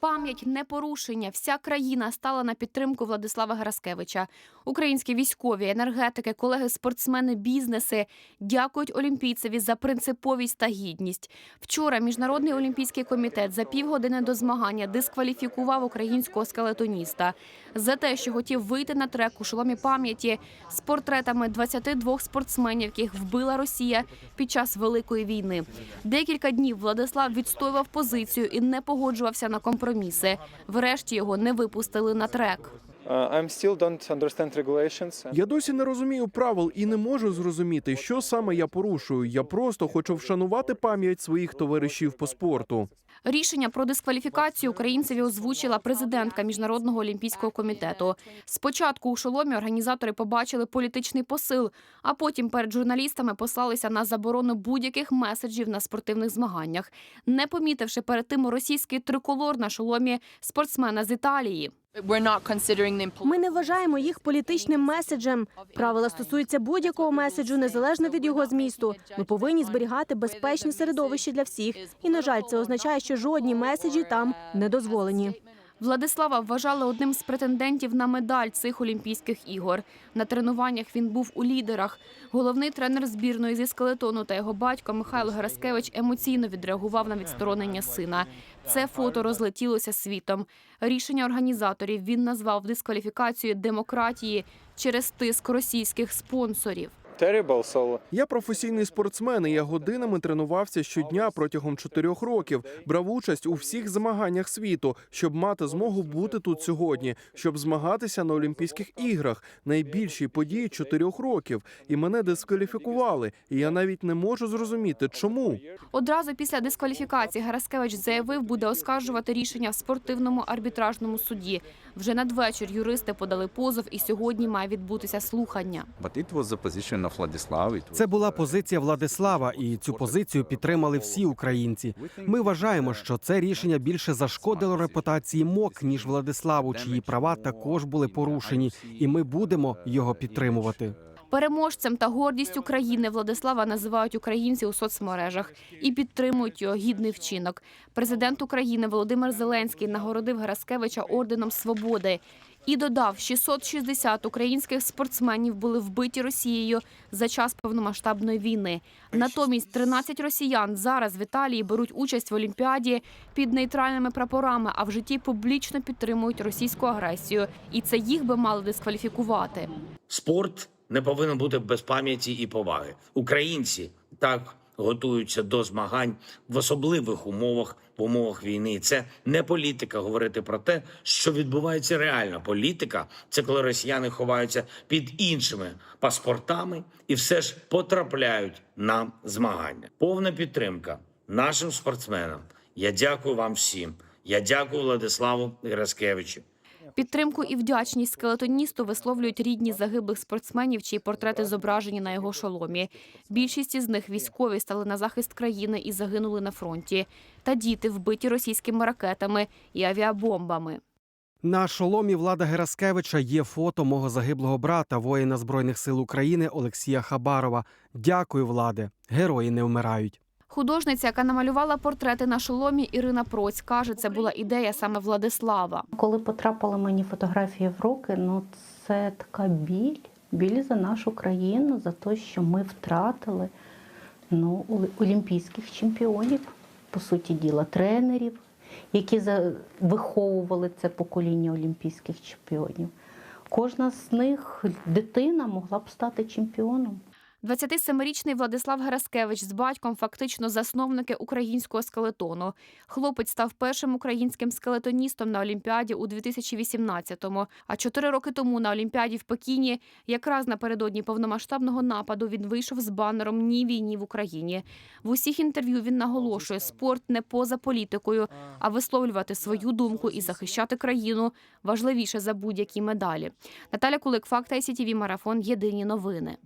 Пам'ять не порушення. Вся країна стала на підтримку Владислава Гераскевича. Українські військові, енергетики, колеги, спортсмени, бізнеси дякують олімпійцеві за принциповість та гідність. Вчора міжнародний олімпійський комітет за півгодини до змагання дискваліфікував українського скелетоніста за те, що хотів вийти на трек у шоломі пам'яті з портретами 22 спортсменів, яких вбила Росія під час великої війни. Декілька днів Владислав відстоював позицію і не погоджувався на компроміси. Врешті його не випустили на трек. I'm still don't understand regulations. Я досі не розумію правил і не можу зрозуміти, що саме я порушую. Я просто хочу вшанувати пам'ять своїх товаришів по спорту. Рішення про дискваліфікацію українцеві озвучила президентка міжнародного олімпійського комітету. Спочатку у шоломі організатори побачили політичний посил, а потім перед журналістами послалися на заборону будь-яких меседжів на спортивних змаганнях, не помітивши перед тим російський триколор на шоломі спортсмена з Італії. Ми не вважаємо їх політичним меседжем. Правила стосуються будь-якого меседжу, незалежно від його змісту. Ми повинні зберігати безпечне середовище для всіх. І на жаль, це означає, що жодні меседжі там не дозволені. Владислава вважали одним з претендентів на медаль цих Олімпійських ігор. На тренуваннях він був у лідерах. Головний тренер збірної зі скелетону та його батько Михайло Гераскевич емоційно відреагував на відсторонення сина. Це фото розлетілося світом. Рішення організаторів він назвав дискваліфікацією демократії через тиск російських спонсорів. Я професійний спортсмен. і Я годинами тренувався щодня протягом чотирьох років. Брав участь у всіх змаганнях світу, щоб мати змогу бути тут сьогодні, щоб змагатися на Олімпійських іграх, найбільшій події чотирьох років. І мене дискваліфікували. І я навіть не можу зрозуміти, чому. Одразу після дискваліфікації Гераскевич заявив, буде оскаржувати рішення в спортивному арбітражному суді. Вже надвечір юристи подали позов, і сьогодні має відбутися слухання. But it was the position Це була позиція Владислава, і цю позицію підтримали всі українці. Ми вважаємо, що це рішення більше зашкодило репутації МОК ніж Владиславу, чиї права також були порушені, і ми будемо його підтримувати. Переможцем та гордістю країни Владислава називають українці у соцмережах і підтримують його гідний вчинок. Президент України Володимир Зеленський нагородив Гераскевича орденом свободи і додав, 660 українських спортсменів були вбиті Росією за час повномасштабної війни. Натомість 13 росіян зараз в Італії беруть участь в Олімпіаді під нейтральними прапорами, а в житті публічно підтримують російську агресію. І це їх би мали дискваліфікувати. Спорт не повинен бути без пам'яті і поваги. Українці так готуються до змагань в особливих умовах, в умовах війни. Це не політика говорити про те, що відбувається реально. Політика це коли росіяни ховаються під іншими паспортами і все ж потрапляють на змагання. Повна підтримка нашим спортсменам. Я дякую вам всім. Я дякую Владиславу Гераскевичу. Підтримку і вдячність скелетоністу висловлюють рідні загиблих спортсменів, чиї портрети зображені на його шоломі. Більшість із них військові стали на захист країни і загинули на фронті. Та діти вбиті російськими ракетами і авіабомбами. На шоломі Влада Гераскевича є фото мого загиблого брата, воїна збройних сил України Олексія Хабарова. Дякую, владе. Герої не вмирають. Художниця, яка намалювала портрети на шоломі, Ірина Проць каже, це була ідея саме Владислава. Коли потрапили мені фотографії в руки, ну це така біль, біль за нашу країну, за те, що ми втратили ну, олімпійських чемпіонів, по суті діла, тренерів, які виховували це покоління олімпійських чемпіонів. Кожна з них дитина могла б стати чемпіоном. 27-річний Владислав Гераскевич з батьком фактично засновники українського скелетону. Хлопець став першим українським скелетоністом на Олімпіаді у 2018-му. А чотири роки тому на Олімпіаді в Пекіні, якраз напередодні повномасштабного нападу, він вийшов з банером Ні війні в Україні. В усіх інтерв'ю він наголошує, спорт не поза політикою, а висловлювати свою думку і захищати країну важливіше за будь-які медалі. Наталя Кулик, Факт ICTV, Марафон. Єдині новини.